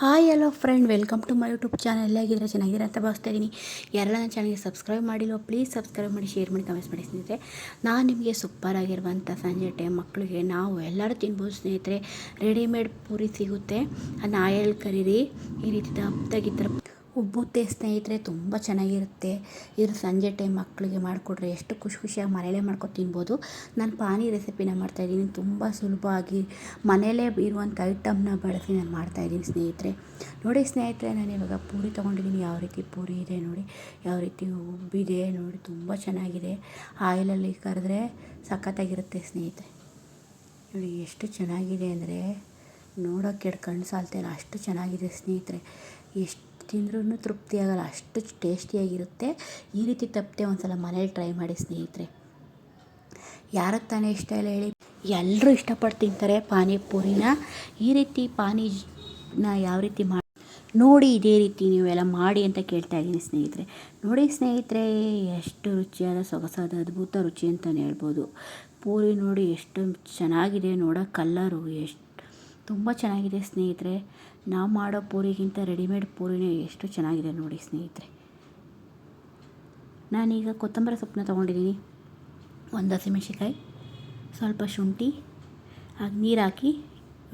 Hi, hello friend, welcome to my YouTube channel. ಆಗಿದ್ರೆ ಚೆನ್ನಾಗಿದ್ದೀರಾ ಅಂತ ಭಾವಿಸ್ತಾ ಇದ್ದೀನಿ. ಯಾರೆಲ್ಲ ನನ್ನ ಚಾನಲ್ಗೆ ಸಬ್ಸ್ಕ್ರೈಬ್ ಮಾಡಿಲ್ಲ ಪ್ಲೀಸ್ ಸಬ್ಸ್ಕ್ರೈಬ್ ಮಾಡಿ, ಶೇರ್ ಮಾಡಿ, ಕಮೆಂಟ್ಸ್ ಮಾಡಿ ಸ್ನೇಹಿತರೆ. ನಾನು ನಿಮಗೆ ಸೂಪರ್ ಆಗಿರುವಂಥ ಸಂಜೆ ಟೈಮ್ ಮಕ್ಕಳಿಗೆ ನಾವು ಎಲ್ಲರೂ ತಿನ್ಬೋದು ಸ್ನೇಹಿತರೆ. ರೆಡಿಮೇಡ್ ಪೂರಿ ಸಿಗುತ್ತೆ. ಅದನ್ನ ಆಯಲ್ ಕರೀರಿ. ಈ ರೀತಿ ದಪ್ಪದಾಗಿದ್ದರೆ ಉಬ್ಬುತ್ತೆ ಸ್ನೇಹಿತರೆ, ತುಂಬ ಚೆನ್ನಾಗಿರುತ್ತೆ. ಇದ್ರ ಸಂಜೆ ಟೈಮ್ ಮಕ್ಕಳಿಗೆ ಮಾಡಿಕೊಟ್ರೆ ಎಷ್ಟು ಖುಷಿ ಖುಷಿಯಾಗಿ ಮನೆಯಲ್ಲೇ ಮಾಡ್ಕೊಂಡು ತಿನ್ಬೋದು. ನಾನು ಪಾನಿ ರೆಸಿಪಿನ ಮಾಡ್ತಾಯಿದ್ದೀನಿ ತುಂಬ ಸುಲಭವಾಗಿ ಮನೆಯಲ್ಲೇ ಇರುವಂಥ ಐಟಮ್ನ ಬಳಸಿ ನಾನು ಮಾಡ್ತಾಯಿದ್ದೀನಿ ಸ್ನೇಹಿತರೆ. ನೋಡಿ ಸ್ನೇಹಿತರೆ, ನಾನು ಇವಾಗ ಪೂರಿ ತೊಗೊಂಡಿದ್ದೀನಿ. ಯಾವ ರೀತಿ ಪೂರಿ ಇದೆ ನೋಡಿ. ಯಾವ ರೀತಿ ಉಬ್ಬಿದೆ ನೋಡಿ. ತುಂಬ ಚೆನ್ನಾಗಿದೆ. ಆಯಿಲಲ್ಲಿ ಕರೆದ್ರೆ ಸಖತ್ತಾಗಿರುತ್ತೆ ಸ್ನೇಹಿತರೆ. ನೋಡಿ ಎಷ್ಟು ಚೆನ್ನಾಗಿದೆ ಅಂದರೆ ನೋಡೋಕ್ಕೆ ಕಣ್ಣು ಸಾಲ್ತಾಯಿಲ್ಲ ಅಷ್ಟು ಚೆನ್ನಾಗಿದೆ ಸ್ನೇಹಿತರೆ. ಎಷ್ಟು ತಿಂದ್ರೂ ತೃಪ್ತಿ ಆಗೋಲ್ಲ. ಅಷ್ಟು ಟೇಸ್ಟಿಯಾಗಿರುತ್ತೆ ಈ ರೀತಿ ತಪ್ಪದೆ ಒಂದು ಸಲ ಮನೇಲಿ ಟ್ರೈ ಮಾಡಿ ಸ್ನೇಹಿತರೆ. ಯಾರಿಗೆ ತಾನೇ ಇಷ್ಟ ಇಲ್ಲ ಹೇಳಿ. ಎಲ್ಲರೂ ಇಷ್ಟಪಟ್ಟು ತಿಂತಾರೆ ಪಾನಿಪುರಿನ. ಈ ರೀತಿ ಪಾನಿನ ಯಾವ ರೀತಿ ಮಾಡಿ, ನೋಡಿ ಇದೇ ರೀತಿ ನೀವೆಲ್ಲ ಮಾಡಿ ಅಂತ ಕೇಳ್ತಾ ಇದ್ದೀನಿ ಸ್ನೇಹಿತರೆ. ನೋಡಿ ಸ್ನೇಹಿತರೆ, ಎಷ್ಟು ರುಚಿಯಾದ, ಸೊಗಸಾದ, ಅದ್ಭುತ ರುಚಿ ಅಂತಲೇ ಹೇಳ್ಬೋದು. ಪೂರಿ ನೋಡಿ ಎಷ್ಟು ಚೆನ್ನಾಗಿದೆ, ನೋಡೋ ಕಲ್ಲರು ಎಷ್ಟು ತುಂಬ ಚೆನ್ನಾಗಿದೆ ಸ್ನೇಹಿತರೆ. ನಾವು ಮಾಡೋ ಪೂರಿಗಿಂತ ರೆಡಿಮೇಡ್ ಪೂರಿನೇ ಎಷ್ಟು ಚೆನ್ನಾಗಿದೆ ನೋಡಿ ಸ್ನೇಹಿತರೆ. ನಾನೀಗ ಕೊತ್ತಂಬರಿ ಸೊಪ್ಪನ್ನ ತೊಗೊಂಡಿದ್ದೀನಿ. ಒಂದು ಹಸಿಮೆಣ್ಸಿಕಾಯಿ ಸ್ವಲ್ಪ ಶುಂಠಿ, ಹಾಗೆ ನೀರು ಹಾಕಿ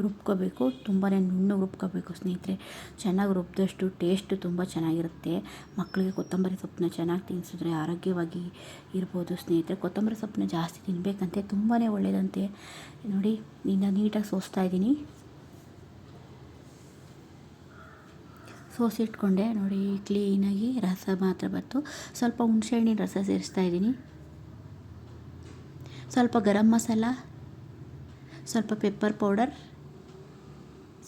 ರುಬ್ಕೋಬೇಕು. ತುಂಬಾ ನುಣ್ಣಗೆ ರುಬ್ಕೋಬೇಕು ಸ್ನೇಹಿತರೆ. ಚೆನ್ನಾಗಿ ರುಬ್ಬದಷ್ಟು ಟೇಸ್ಟು ತುಂಬ ಚೆನ್ನಾಗಿರುತ್ತೆ. ಮಕ್ಕಳಿಗೆ ಕೊತ್ತಂಬರಿ ಸೊಪ್ಪನ್ನ ಚೆನ್ನಾಗಿ ತಿನ್ನಿಸಿದ್ರೆ ಆರೋಗ್ಯವಾಗಿ ಇರ್ಬೋದು ಸ್ನೇಹಿತರೆ. ಕೊತ್ತಂಬರಿ ಸೊಪ್ಪನ್ನ ಜಾಸ್ತಿ ತಿನ್ನಬೇಕಂತೆ ತುಂಬಾ ಒಳ್ಳೆಯದಂತೆ ನೋಡಿ ಇನ್ನು ನೀಟಾಗಿ ಸೋಸ್ತಾ ಇದ್ದೀನಿ. ಸೋಸಿಟ್ಕೊಂಡೆ ನೋಡಿ ಕ್ಲೀನಾಗಿ ರಸ ಮಾತ್ರ ಬಂತು. ಸ್ವಲ್ಪ ಹುಣಸೆಹಣ್ಣಿನ ರಸ ಸೇರಿಸ್ತಾ ಇದ್ದೀನಿ. ಸ್ವಲ್ಪ ಗರಂ ಮಸಾಲ, ಸ್ವಲ್ಪ ಪೆಪ್ಪರ್ ಪೌಡರ್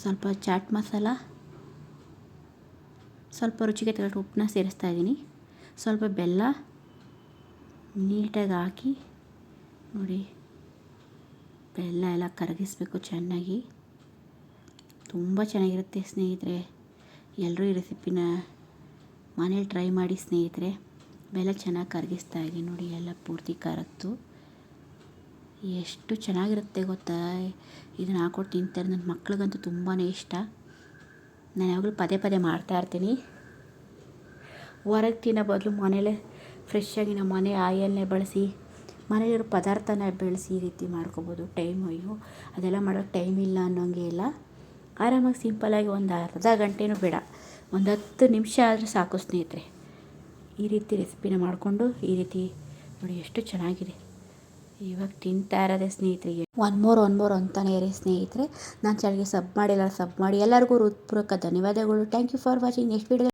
ಸ್ವಲ್ಪ ಚಾಟ್ ಮಸಾಲ ಸ್ವಲ್ಪ ರುಚಿಗೆ ತಗೊಂಡು ಉಪ್ಪನ್ನ ಸೇರಿಸ್ತಾ ಇದ್ದೀನಿ. ಸ್ವಲ್ಪ ಬೆಲ್ಲ ನೀಟಾಗಿ ಹಾಕಿ, ನೋಡಿ, ಬೆಲ್ಲ ಎಲ್ಲ ಕರಗಿಸ್ಬೇಕು ಚೆನ್ನಾಗಿ. ತುಂಬ ಚೆನ್ನಾಗಿರುತ್ತೆ ಸ್ನೇಹಿತರೆ. ಎಲ್ಲರೂ ಈ ರೆಸಿಪಿನ ಮನೇಲಿ ಟ್ರೈ ಮಾಡಿ ಸ್ನೇಹಿತರೆ, ಬೆಲ್ಲ ಚೆನ್ನಾಗಿ ಕರಗಿಸ್ತಾ ಇದೆ ನೋಡಿ, ಎಲ್ಲ ಪೂರ್ತಿ ಕರಗ್ತು. ಎಷ್ಟು ಚೆನ್ನಾಗಿರುತ್ತೆ ಗೊತ್ತಾ? ಇದನ್ನ ಹಾಕ್ಕೊಟ್ಟು ತಿಂತಾರೆ ನನ್ನ ಮಕ್ಳಿಗಂತೂ ತುಂಬಾ ಇಷ್ಟ. ನಾನು ಯಾವಾಗಲೂ ಪದೇ ಪದೇ ಮಾಡ್ತಾ ಇರ್ತೀನಿ. ಹೊರಗೆ ತಿನ್ನೋ ಬದಲು ಮನೇಲೇ ಫ್ರೆಶ್ಶಾಗಿ ನಮ್ಮ ಮನೆ ಆಯಲ್ನೇ ಬಳಸಿ, ಮನೇಲಿರೋ ಪದಾರ್ಥನ ಬೆಳೆಸಿ ಈ ರೀತಿ ಮಾಡ್ಕೊಬೋದು. ಟೈಮ್ ಅಯ್ಯೋ, ಅದೆಲ್ಲ ಮಾಡೋಕ್ಕೆ ಟೈಮ್ ಇಲ್ಲ ಅನ್ನೋಂಗೆ ಇಲ್ಲ. ಆರಾಮಾಗಿ ಸಿಂಪಲ್ಲಾಗಿ ಒಂದು ಅರ್ಧ ಗಂಟೆನೂ ಬೇಡ. ಒಂದು ಹತ್ತು ನಿಮಿಷ ಆದರೆ ಸಾಕು ಸ್ನೇಹಿತರೆ. ಈ ರೀತಿ ರೆಸಿಪಿನ ಮಾಡಿಕೊಂಡು ಈ ರೀತಿ ನೋಡಿ ಎಷ್ಟು ಚೆನ್ನಾಗಿದೆ. ಇವಾಗ ತಿಂತಾ ಇರೋದೆ ಸ್ನೇಹಿತರಿಗೆ ಒನ್ ಮೋರ್ ಒನ್ ಮೋರ್ ಅಂತಾನೆ ಇರಿ ಸ್ನೇಹಿತರೆ. ನಾನು ಚೆನ್ನಾಗಿ ಸಬ್ ಮಾಡಿಲ್ಲ, ಸಬ್ ಮಾಡಿ ಎಲ್ಲರಿಗೂ ಹೃತ್ಪೂರ್ವಕ ಧನ್ಯವಾದಗಳು. Thank you for watching next video